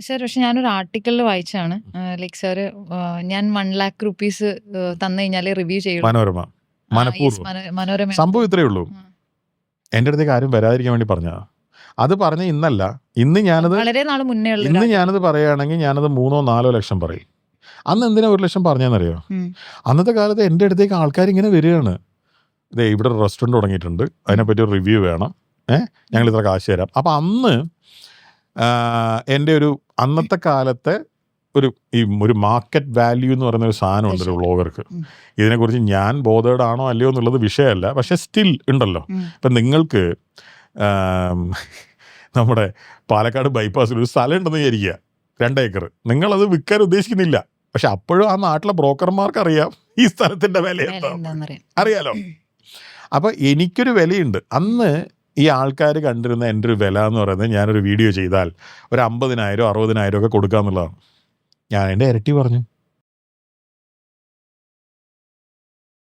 Sir പക്ഷെ ഞാനൊരു ആർട്ടിക്കിളിൽ വായിച്ചാണ്. ലൈക്ക് സാർ ഞാൻ വൺ ലാക്ക് റുപ്പീസ് തന്നു കഴിഞ്ഞാൽ റിവ്യൂ ചെയ്യും മനോരമ. മനോരമ. സംഭവം ഇത്രയേ ഉള്ളൂ. എന്റെ എന്റെ അടുത്തേക്ക് ആരും വരാതിരിക്കാൻ വേണ്ടി പറഞ്ഞതാ. അത് പറഞ്ഞ ഇന്നല്ല. ഇന്ന് ഞാനത് വളരെ നാൾ മുന്നേ ഇന്ന് ഞാനത് പറയുകയാണെങ്കിൽ ഞാനത് മൂന്നോ നാലോ ലക്ഷം പറയും. അന്ന് എന്തിനാ ഒരു ലക്ഷം പറഞ്ഞെന്നറിയോ അന്നത്തെ കാലത്ത് എന്റെ അടുത്തേക്ക് ആൾക്കാർ ഇങ്ങനെ വരികയാണ്. ഇതേ ഇവിടെ ഒരു റെസ്റ്റോറന്റ് തുടങ്ങിയിട്ടുണ്ട്. അതിനെപ്പറ്റി ഒരു റിവ്യൂ വേണം. ഏഹ് ഞങ്ങൾ ഇത്ര കാശ് തരാം. അപ്പം അന്ന് എന്റെ ഒരു അന്നത്തെ കാലത്തെ ഒരു ഈ ഒരു മാർക്കറ്റ് വാല്യൂ എന്ന് പറയുന്ന ഒരു സാധനം ഉണ്ട് ഒരു ബ്ലോഗർക്ക് വ്ളോഗർക്ക് ഇതിനെക്കുറിച്ച് ഞാൻ ബോധേഡ് ആണോ അല്ലയോ എന്നുള്ളത് വിഷയമല്ല. പക്ഷെ സ്റ്റിൽ ഉണ്ടല്ലോ. ഇപ്പം നിങ്ങൾക്ക് നമ്മുടെ പാലക്കാട് ബൈപ്പാസിൽ ഒരു സ്ഥലം ഉണ്ടെന്ന് വിചാരിക്കുക. രണ്ട് ഏക്കർ. നിങ്ങളത് വിൽക്കാൻ ഉദ്ദേശിക്കുന്നില്ല. പക്ഷെ അപ്പോഴും ആ നാട്ടിലെ ബ്രോക്കർമാർക്ക് അറിയാം ഈ സ്ഥലത്തിന്റെ വില വില എന്താ അറിയാലോ? അപ്പോൾ എനിക്കൊരു വിലയുണ്ട്. അന്ന് ഈ ആൾക്കാർ കണ്ടിരുന്ന എന്റെ ഒരു വില എന്ന് പറയുന്നത് ഞാനൊരു വീഡിയോ ചെയ്താൽ ഒരു അമ്പതിനായിരം അറുപതിനായിരം ഒക്കെ കൊടുക്കാന്നുള്ളതാണ്. ഞാൻ എന്റെ ഇരട്ടി പറഞ്ഞു.